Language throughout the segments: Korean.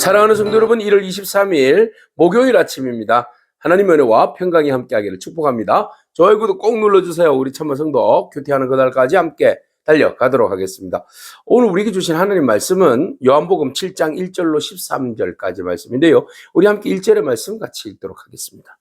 사랑하는 성도 여러분, 1월 23일 목요일 아침입니다. 하나님의 은혜와 평강이 함께하기를 축복합니다. 좋아요, 구독 꼭 눌러주세요. 우리 참마 성도 큐티하는 그날까지 함께 달려가도록 하겠습니다. 오늘 우리에게 주신 하나님 말씀은 요한복음 7장 1절로 13절까지 말씀인데요. 우리 함께 1절의 말씀 같이 읽도록 하겠습니다.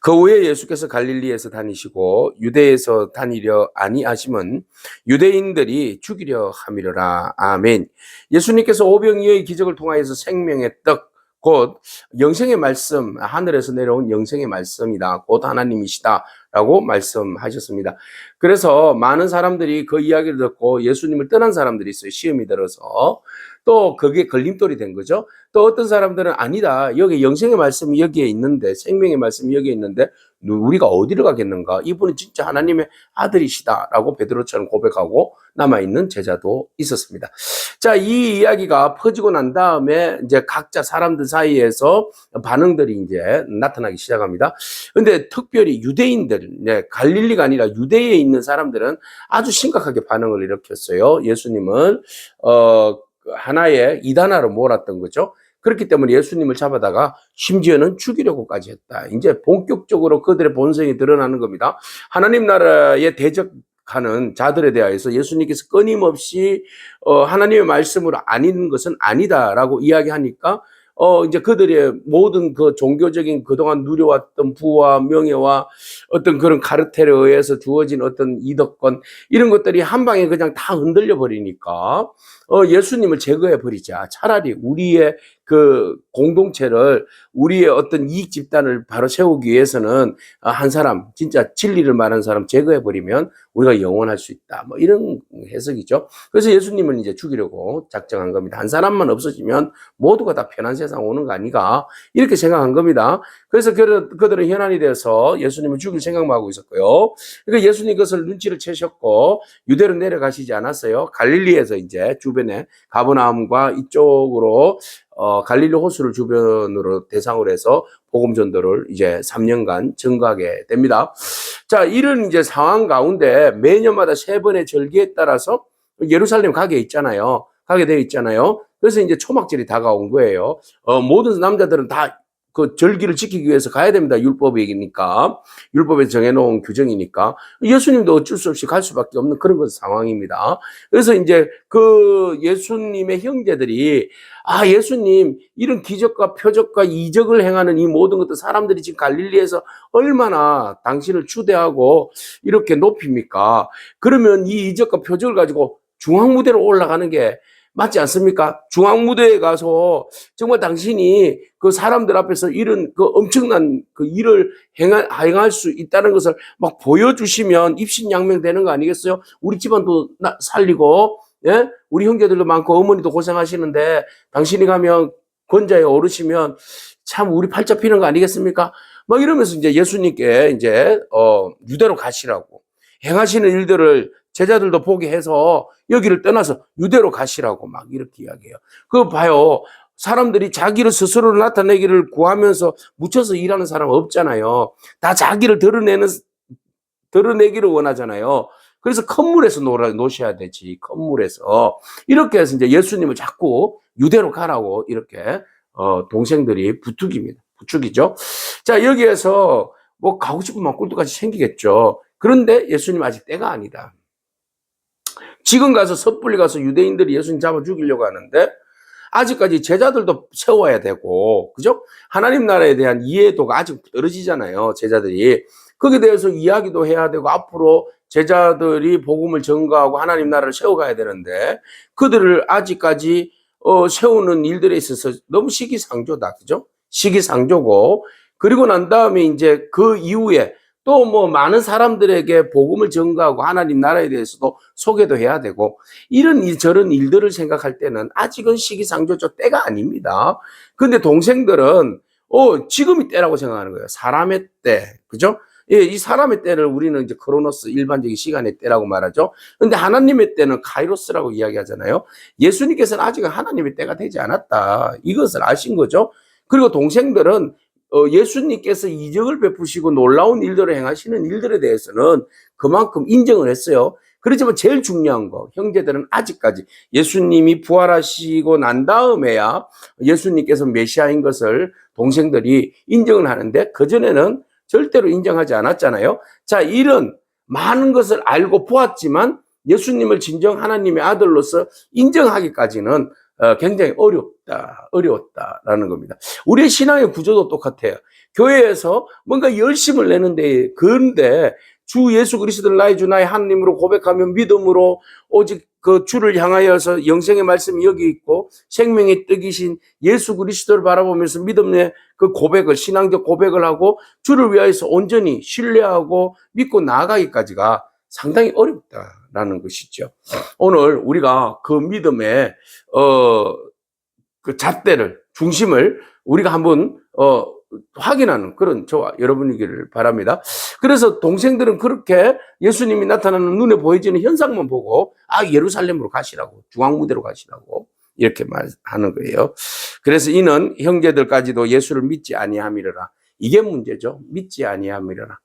그 후에 예수께서 갈릴리에서 다니시고 유대에서 다니려 아니하심은 유대인들이 죽이려 함이로라. 아멘. 예수님께서 오병이어의 기적을 통하여서 생명의 떡, 곧 영생의 말씀, 하늘에서 내려온 영생의 말씀이다. 곧 하나님이시다. 라고 말씀하셨습니다. 그래서 많은 사람들이 그 이야기를 듣고 예수님을 떠난 사람들이 있어요. 시험이 들어서. 또 그게 걸림돌이 된 거죠. 또 어떤 사람들은 아니다. 여기 영생의 말씀이 여기에 있는데, 생명의 말씀이 여기에 있는데, 우리가 어디로 가겠는가? 이분은 진짜 하나님의 아들이시다라고 베드로처럼 고백하고 남아 있는 제자도 있었습니다. 자, 이 이야기가 퍼지고 난 다음에 이제 각자 사람들 사이에서 반응들이 이제 나타나기 시작합니다. 근데 특별히 유대인들, 네, 갈릴리가 아니라 유대에 있는 사람들은 아주 심각하게 반응을 일으켰어요. 예수님은, 어, 하나의 이단화로 몰았던 거죠. 그렇기 때문에 예수님을 잡아다가 심지어는 죽이려고까지 했다. 이제 본격적으로 그들의 본성이 드러나는 겁니다. 하나님 나라에 대적 하는 자들에 대하여서 예수님께서 끊임없이 어, 하나님의 말씀으로 아닌 것은 아니다라고 이야기하니까 어, 이제 그들의 모든 그 종교적인 그동안 누려왔던 부와 명예와 어떤 그런 카르텔에 의해서 주어진 어떤 이덕권, 이런 것들이 한 방에 그냥 다 흔들려 버리니까, 어, 예수님을 제거해 버리자. 차라리 우리의 그 공동체를 우리의 어떤 이익 집단을 바로 세우기 위해서는 아, 한 사람 진짜 진리를 말하는 사람 제거해 버리면 우리가 영원할 수 있다. 뭐 이런 해석이죠. 그래서 예수님을 이제 죽이려고 작정한 겁니다. 한 사람만 없어지면 모두가 다 편한 세상 오는 거 아니가 이렇게 생각한 겁니다. 그래서 그들은 현안이 되어서 예수님을 죽일 생각만 하고 있었고요. 그러니까 예수님 그것을 눈치를 채셨고 유대로 내려가시지 않았어요. 갈릴리에서 이제 주변에 가버나움과 이쪽으로 어, 갈릴리 호수를 주변으로 대상으로 해서 복음 전도를 이제 3년간 증거하게 됩니다. 자, 이런 이제 상황 가운데 매년마다 세 번의 절기에 따라서 예루살렘 가게 있잖아요. 가게 되어 있잖아요. 그래서 이제 초막절이 다가온 거예요. 어, 모든 남자들은 다 그 절기를 지키기 위해서 가야 됩니다. 율법이니까. 율법에 정해놓은 규정이니까. 예수님도 어쩔 수 없이 갈 수밖에 없는 그런 것 상황입니다. 그래서 이제 그 예수님의 형제들이 아, 예수님, 이런 기적과 표적과 이적을 행하는 이 모든 것들 사람들이 지금 갈릴리에서 얼마나 당신을 추대하고 이렇게 높입니까? 그러면 이 이적과 표적을 가지고 중앙무대로 올라가는 게 맞지 않습니까? 중앙 무대에 가서 정말 당신이 그 사람들 앞에서 이런 그 엄청난 그 일을 행할, 행할 수 있다는 것을 막 보여주시면 입신양명 되는 거 아니겠어요? 우리 집안도 살리고, 예? 우리 형제들도 많고 어머니도 고생하시는데 당신이 가면 권자에 오르시면 참 우리 팔자 피는 거 아니겠습니까? 막 이러면서 이제 예수님께 이제, 어, 유대로 가시라고. 행하시는 일들을 제자들도 보게 해서 여기를 떠나서 유대로 가시라고 막 이렇게 이야기해요. 그거 봐요. 사람들이 자기를 스스로 나타내기를 구하면서 묻혀서 일하는 사람 없잖아요. 다 자기를 드러내는, 드러내기를 원하잖아요. 그래서 컨물에서 놀아, 노셔야 되지, 컨물에서. 이렇게 해서 이제 예수님을 자꾸 유대로 가라고 이렇게, 어, 동생들이 부축입니다. 부축이죠. 자, 여기에서 뭐 가고 싶으면 꿀뚝같이 생기겠죠. 그런데 예수님 아직 때가 아니다. 지금 가서 섣불리 가서 유대인들이 예수님 잡아 죽이려고 하는데 아직까지 제자들도 세워야 되고 그죠? 하나님 나라에 대한 이해도가 아직 떨어지잖아요. 제자들이 거기에 대해서 이야기도 해야 되고 앞으로 제자들이 복음을 전가하고 하나님 나라를 세워가야 되는데 그들을 아직까지 어, 세우는 일들에 있어서 너무 시기상조다. 그죠? 시기상조고 그리고 난 다음에 이제 그 이후에 또 뭐 많은 사람들에게 복음을 전가하고 하나님 나라에 대해서도 소개도 해야 되고 이런 저런 일들을 생각할 때는 아직은 시기상조적 때가 아닙니다. 근데 동생들은 어 지금이 때라고 생각하는 거예요. 사람의 때, 그죠? 예, 이 사람의 때를 우리는 이제 크로노스 일반적인 시간의 때라고 말하죠. 근데 하나님의 때는 카이로스라고 이야기하잖아요. 예수님께서는 아직은 하나님의 때가 되지 않았다. 이것을 아신 거죠. 그리고 동생들은 어, 예수님께서 이적을 베푸시고 놀라운 일들을 행하시는 일들에 대해서는 그만큼 인정을 했어요. 그렇지만 제일 중요한 거, 형제들은 아직까지 예수님이 부활하시고 난 다음에야 예수님께서 메시아인 것을 동생들이 인정을 하는데 그 전에는 절대로 인정하지 않았잖아요. 자, 이런 많은 것을 알고 보았지만 예수님을 진정 하나님의 아들로서 인정하기까지는 어, 굉장히 어렵다, 어려웠다라는 겁니다. 우리의 신앙의 구조도 똑같아요. 교회에서 뭔가 열심을 내는데, 그런데 주 예수 그리스도를 나의 주 나의 하나님으로 고백하면 믿음으로 오직 그 주를 향하여서 영생의 말씀이 여기 있고 생명의 떡이신 예수 그리스도를 바라보면서 믿음의 그 고백을 신앙적 고백을 하고 주를 위하여서 온전히 신뢰하고 믿고 나아가기까지가 상당히 어렵 다라는 것이죠. 오늘 우리가 그 믿음의 어 그 잣대를 중심을 우리가 한번 어 확인하는 그런 저와 여러분이기를 바랍니다. 그래서 동생들은 그렇게 예수님이 나타나는 눈에 보여지는 현상만 보고 아 예루살렘으로 가시라고 중앙 무대로 가시라고 이렇게 말하는 거예요. 그래서 이는 형제들까지도 예수를 믿지 아니함이라 이게 문제죠. 믿지 아니함이라.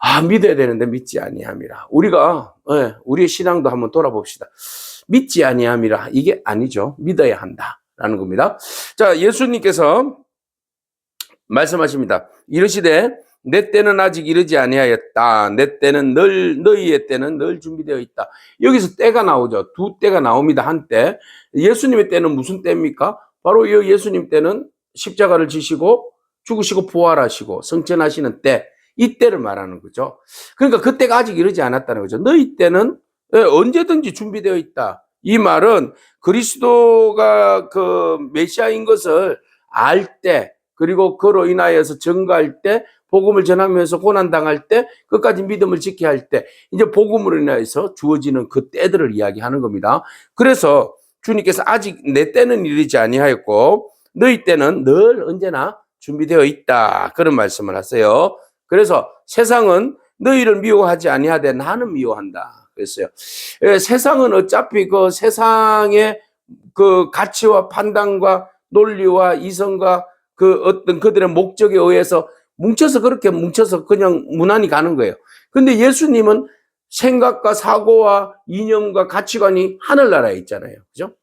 아 믿어야 되는데 믿지 아니함이라. 우리가 예, 우리의 신앙도 한번 돌아봅시다. 믿지 아니함이라 이게 아니죠. 믿어야 한다라는 겁니다. 자 예수님께서 말씀하십니다. 이르시되 내 때는 아직 이르지 아니하였다. 내 때는 늘 너희의 때는 늘 준비되어 있다. 여기서 때가 나오죠. 두 때가 나옵니다. 한 때. 예수님의 때는 무슨 때입니까? 바로 이 예수님 때는 십자가를 지시고 죽으시고 부활하시고 성천하시는 때. 이 때를 말하는 거죠. 그러니까 그때가 아직 이르지 않았다는 거죠. 너희 때는 예, 언제든지 준비되어 있다. 이 말은 그리스도가 그 메시아인 것을 알 때, 그리고 그로 인하여서 증거할 때, 복음을 전하면서 고난당할 때, 끝까지 믿음을 지켜야 할 때, 이제 복음으로 인하여서 주어지는 그 때들을 이야기하는 겁니다. 그래서 주님께서 아직 내 때는 이르지 아니하였고, 너희 때는 늘 언제나 준비되어 있다. 그런 말씀을 하세요. 그래서 세상은 너희를 미워하지 아니하되 나는 미워한다. 그랬어요. 예, 세상은 어차피 그 세상의 그 가치와 판단과 논리와 이성과 그 어떤 그들의 목적에 의해서 뭉쳐서 그렇게 뭉쳐서 그냥 무난히 가는 거예요. 근데 예수님은 생각과 사고와 이념과 가치관이 하늘나라에 있잖아요. 그죠?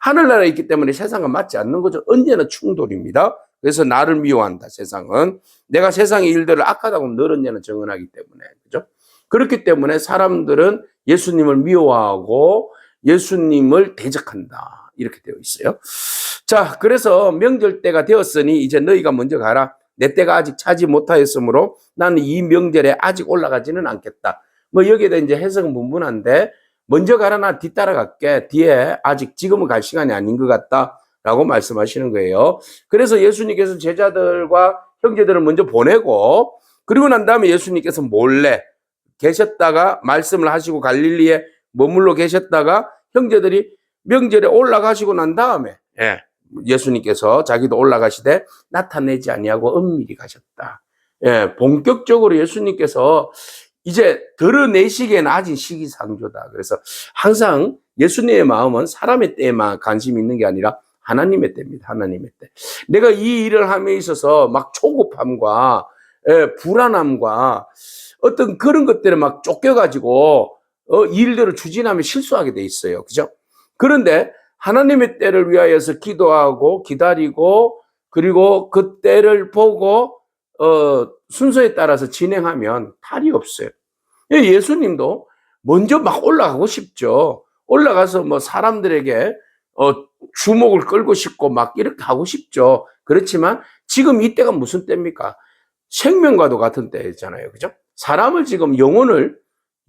하늘나라에 있기 때문에 세상과 맞지 않는 거죠. 언제나 충돌입니다. 그래서 나를 미워한다, 세상은. 내가 세상의 일들을 악하다고 하면 늘 언제나 정언하기 때문에. 그죠? 그렇기 때문에 사람들은 예수님을 미워하고 예수님을 대적한다. 이렇게 되어 있어요. 자, 그래서 명절 때가 되었으니 이제 너희가 먼저 가라. 내 때가 아직 차지 못하였으므로 나는 이 명절에 아직 올라가지는 않겠다. 뭐 여기에 이제 해석은 분분한데 먼저 가라 나 뒤따라 갈게. 뒤에 아직 지금은 갈 시간이 아닌 것 같다. 라고 말씀하시는 거예요. 그래서 예수님께서 제자들과 형제들을 먼저 보내고 그리고 난 다음에 예수님께서 몰래 계셨다가 말씀을 하시고 갈릴리에 머물러 계셨다가 형제들이 명절에 올라가시고 난 다음에 예, 예수님께서 자기도 올라가시되 나타내지 아니하고 은밀히 가셨다. 예, 본격적으로 예수님께서 이제 드러내시기에는 아직 시기상조다. 그래서 항상 예수님의 마음은 사람의 때에만 관심이 있는 게 아니라 하나님의 때입니다. 하나님의 때. 내가 이 일을 함에 있어서 막 초급함과 예, 불안함과 어떤 그런 것들에 막 쫓겨가지고 어, 일들을 추진하면 실수하게 돼 있어요. 그죠? 그런데 하나님의 때를 위하여서 기도하고 기다리고 그리고 그 때를 보고 어, 순서에 따라서 진행하면 탈이 없어요. 예, 예수님도 먼저 막 올라가고 싶죠. 올라가서 뭐 사람들에게 어, 주목을 끌고 싶고 막 이렇게 하고 싶죠. 그렇지만 지금 이때가 무슨 때입니까? 생명과도 같은 때잖아요. 그죠? 사람을 지금 영혼을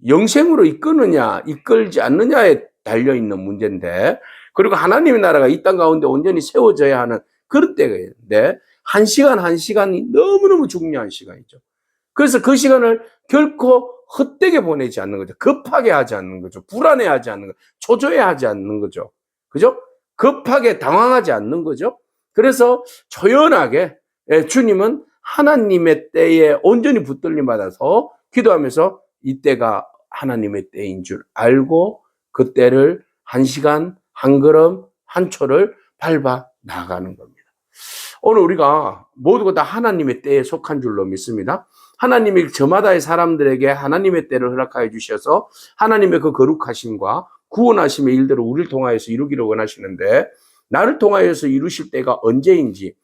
영생으로 이끄느냐, 이끌지 않느냐에 달려있는 문제인데, 그리고 하나님의 나라가 이 땅 가운데 온전히 세워져야 하는 그런 때인데, 한 시간 한 시간이 너무너무 중요한 시간이죠. 그래서 그 시간을 결코 헛되게 보내지 않는 거죠. 급하게 하지 않는 거죠. 불안해하지 않는 거죠. 초조해하지 않는 거죠. 그죠? 급하게 당황하지 않는 거죠. 그래서 조연하게 예, 주님은 하나님의 때에 온전히 붙들림 받아서 기도하면서 이 때가 하나님의 때인 줄 알고 그 때를 한 시간, 한 걸음, 한 초를 밟아 나가는 겁니다. 오늘 우리가 모두가 다 하나님의 때에 속한 줄로 믿습니다. 하나님이 저마다의 사람들에게 하나님의 때를 허락하여 주셔서 하나님의 그 거룩하심과 구원하심의 일들을 우리를 통하여서 이루기를 원하시는데 나를 통하여서 이루실 때가 언제인지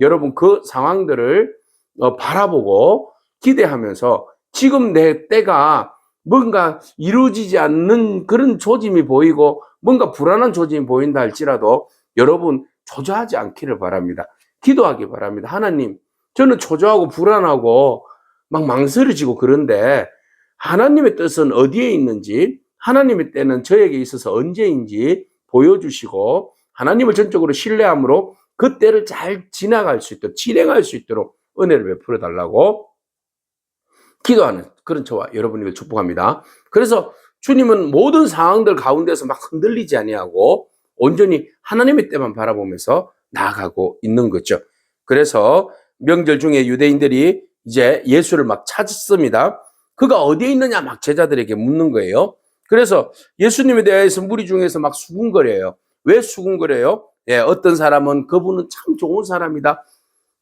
여러분 그 상황들을 어, 바라보고 기대하면서 지금 내 때가 뭔가 이루어지지 않는 그런 조짐이 보이고 뭔가 불안한 조짐이 보인다 할지라도 여러분 초조하지 않기를 바랍니다. 기도하기 바랍니다. 하나님, 저는 초조하고 불안하고 막 망설여지고 그런데 하나님의 뜻은 어디에 있는지 하나님의 때는 저에게 있어서 언제인지 보여주시고 하나님을 전적으로 신뢰함으로 그 때를 잘 지나갈 수 있도록 진행할 수 있도록 은혜를 베풀어 달라고 기도하는 그런 저와 여러분에게 축복합니다. 그래서 주님은 모든 상황들 가운데서 막 흔들리지 아니하고 온전히 하나님의 때만 바라보면서 나아가고 있는 거죠. 그래서 명절 중에 유대인들이 이제 예수를 막 찾습니다. 그가 어디에 있느냐 막 제자들에게 묻는 거예요. 그래서 예수님에 대해서 무리 중에서 막 수군거려요. 왜 수군거려요? 예, 어떤 사람은 그분은 참 좋은 사람이다.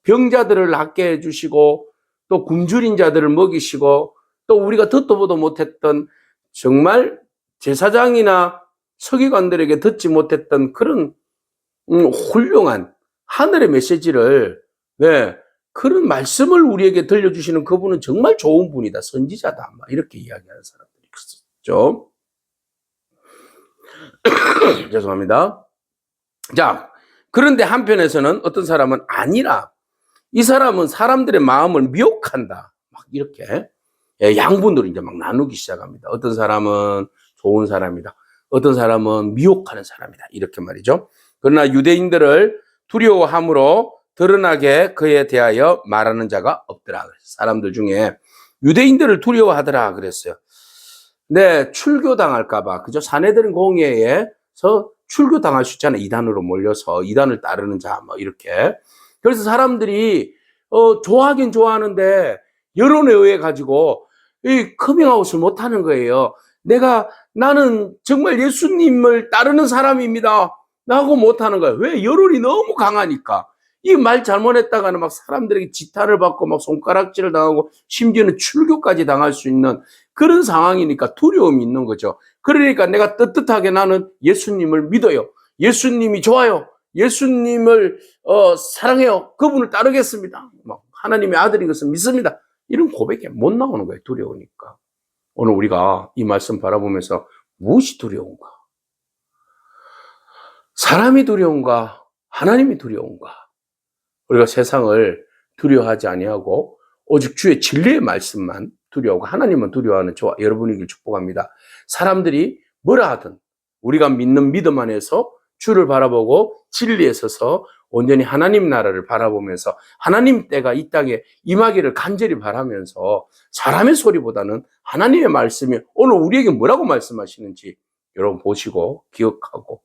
병자들을 낫게 해주시고 또 굶주린 자들을 먹이시고 또 우리가 듣도 보도 못했던 정말 제사장이나 서기관들에게 듣지 못했던 그런 음, 훌륭한 하늘의 메시지를 네, 그런 말씀을 우리에게 들려주시는 그분은 정말 좋은 분이다. 선지자다. 막 이렇게 이야기하는 사람들이 있었죠. 죄송합니다. 자, 그런데 한편에서는 어떤 사람은 아니라 이 사람은 사람들의 마음을 미혹한다. 막 이렇게 예, 양분으로 이제 막 나누기 시작합니다. 어떤 사람은 좋은 사람이다. 어떤 사람은 미혹하는 사람이다. 이렇게 말이죠. 그러나 유대인들을 두려워함으로 드러나게 그에 대하여 말하는 자가 없더라. 사람들 중에 유대인들을 두려워하더라 그랬어요. 네, 출교당할까봐. 그죠? 사내들은 공예에서 출교당할 수 있잖아요. 이단으로 몰려서 이단을 따르는 자, 뭐 이렇게. 그래서 사람들이 어, 좋아하긴 좋아하는데 여론에 의해 가지고 이 커밍아웃을 못 하는 거예요. 내가 나는 정말 예수님을 따르는 사람입니다. 나하고 못 하는 거예요. 왜? 여론이 너무 강하니까. 이 말 잘못했다가는 막 사람들에게 지탄을 받고 막 손가락질을 당하고 심지어는 출교까지 당할 수 있는 그런 상황이니까 두려움이 있는 거죠. 그러니까 내가 떳떳하게 나는 예수님을 믿어요. 예수님이 좋아요. 예수님을 어, 사랑해요. 그분을 따르겠습니다. 막 하나님의 아들인 것을 믿습니다. 이런 고백이 못 나오는 거예요. 두려우니까. 오늘 우리가 이 말씀 바라보면서 무엇이 두려운가? 사람이 두려운가? 하나님이 두려운가? 우리가 세상을 두려워하지 아니하고 오직 주의 진리의 말씀만 두려워하고 하나님만 두려워하는 저와 여러분이길 축복합니다. 사람들이 뭐라 하든 우리가 믿는 믿음 안에서 주를 바라보고 진리에 서서 온전히 하나님 나라를 바라보면서 하나님 때가 이 땅에 임하기를 간절히 바라면서 사람의 소리보다는 하나님의 말씀이 오늘 우리에게 뭐라고 말씀하시는지 여러분 보시고 기억하고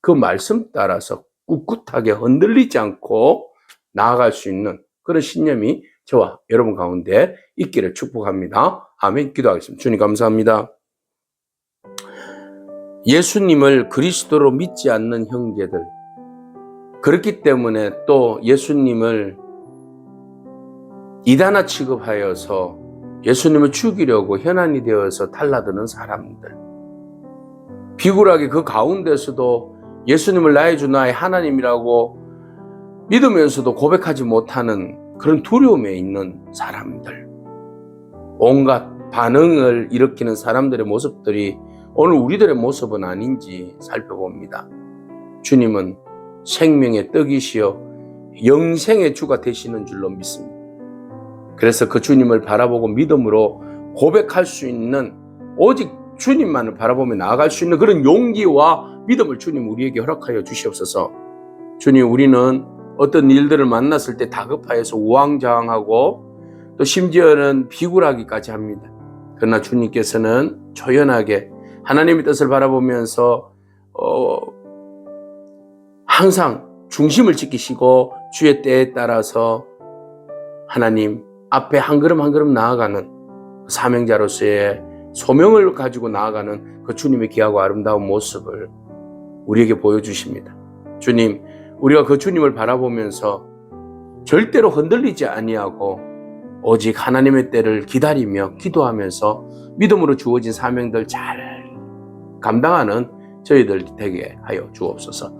그 말씀 따라서 꿋꿋하게 흔들리지 않고 나아갈 수 있는 그런 신념이 저와 여러분 가운데 있기를 축복합니다. 아멘. 기도하겠습니다. 주님 감사합니다. 예수님을 그리스도로 믿지 않는 형제들, 그렇기 때문에 또 예수님을 이단아 취급하여서 예수님을 죽이려고 현안이 되어서 달라드는 사람들. 비굴하게 그 가운데서도 예수님을 나의 주 나의 하나님이라고 믿으면서도 고백하지 못하는 그런 두려움에 있는 사람들. 온갖 반응을 일으키는 사람들의 모습들이 오늘 우리들의 모습은 아닌지 살펴봅니다. 주님은 생명의 떡이시여 영생의 주가 되시는 줄로 믿습니다. 그래서 그 주님을 바라보고 믿음으로 고백할 수 있는 오직 주님만을 바라보며 나아갈 수 있는 그런 용기와 믿음을 주님 우리에게 허락하여 주시옵소서. 주님 우리는 어떤 일들을 만났을 때 다급하여서 우왕좌왕하고 또 심지어는 비굴하기까지 합니다. 그러나 주님께서는 조연하게 하나님의 뜻을 바라보면서 어, 항상 중심을 지키시고 주의 때에 따라서 하나님 앞에 한 걸음 한 걸음 나아가는 사명자로서의 소명을 가지고 나아가는 그 주님의 귀하고 아름다운 모습을 우리에게 보여주십니다. 주님, 우리가 그 주님을 바라보면서 절대로 흔들리지 아니하고 오직 하나님의 때를 기다리며 기도하면서 믿음으로 주어진 사명들 잘 감당하는 저희들 되게 하여 주옵소서.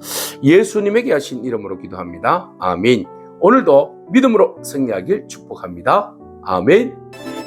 예수님에게 하신 이름으로 기도합니다. 아멘. 오늘도 믿음으로 승리하길 축복합니다. 아멘.